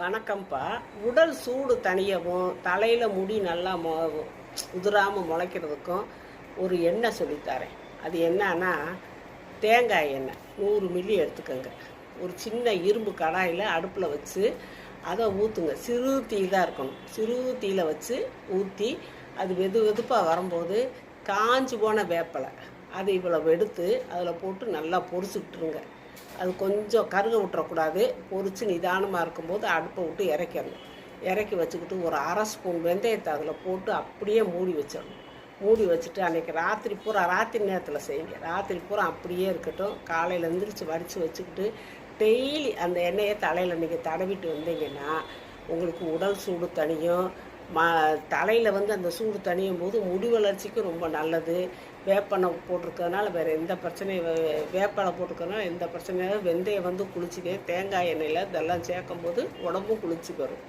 வணக்கம்ப்பா. உடல் சூடு தனியவும் தலையில் முடி நல்லா மொ உதிராமல் முளைக்கிறதுக்கும் ஒரு எண்ணெய் சொல்லித்தரேன் அது என்னன்னா தேங்காய் எண்ணெய். நூறு மில்லி எடுத்துக்கோங்க. ஒரு சின்ன இரும்பு கடாயில் அடுப்பில் வச்சு அதை ஊற்றுங்க சிறு தீ தான் இருக்கணும். சிறு தீயில் வச்சு ஊற்றி அது வெது வெதுப்பாக வரும்போது காஞ்சி போன வேப்பலை. அதை இவ்வளவு எடுத்து அதில் போட்டு நல்லா பொரிச்சுக்கிட்டுருங்க அது கொஞ்சம் கருக விட்டுறக்கூடாது. பொரித்து நிதானமாக இருக்கும்போது அடுப்பை விட்டு இறக்கிடணும். இறக்கி வச்சுக்கிட்டு ஒரு அரை ஸ்பூன் வெந்தயத்தை அதில் போட்டு அப்படியே மூடி வச்சிடணும். மூடி வச்சுட்டு அன்றைக்கி ராத்திரி பூரா ராத்திரி நேரத்தில் செய்யுங்க. ராத்திரி பூரா அப்படியே இருக்கட்டும். காலையில் எந்திரிச்சு வடித்து வச்சுக்கிட்டு டெய்லி அந்த எண்ணெயை தலையில் நீங்கள் தடவிட்டு வந்தீங்கன்னா உங்களுக்கு உடல் சூடு தனியும் ம தலையில் வந்து அந்த சூடு தணியும் போது முடி வளர்ச்சிக்கு ரொம்ப நல்லது. வேப்பெண்ணெய் போட்டிருக்கிறதுனால வேறு எந்த பிரச்சனையும் வே- வேப்பலை போட்டிருக்கறனால எந்த பிரச்சனையும் வெந்தயம் வந்து குளிச்சுக்க தேங்காய் எண்ணெயில் இதெல்லாம் சேர்க்கும் போது உடம்பும் குளிர்ச்சி வரும்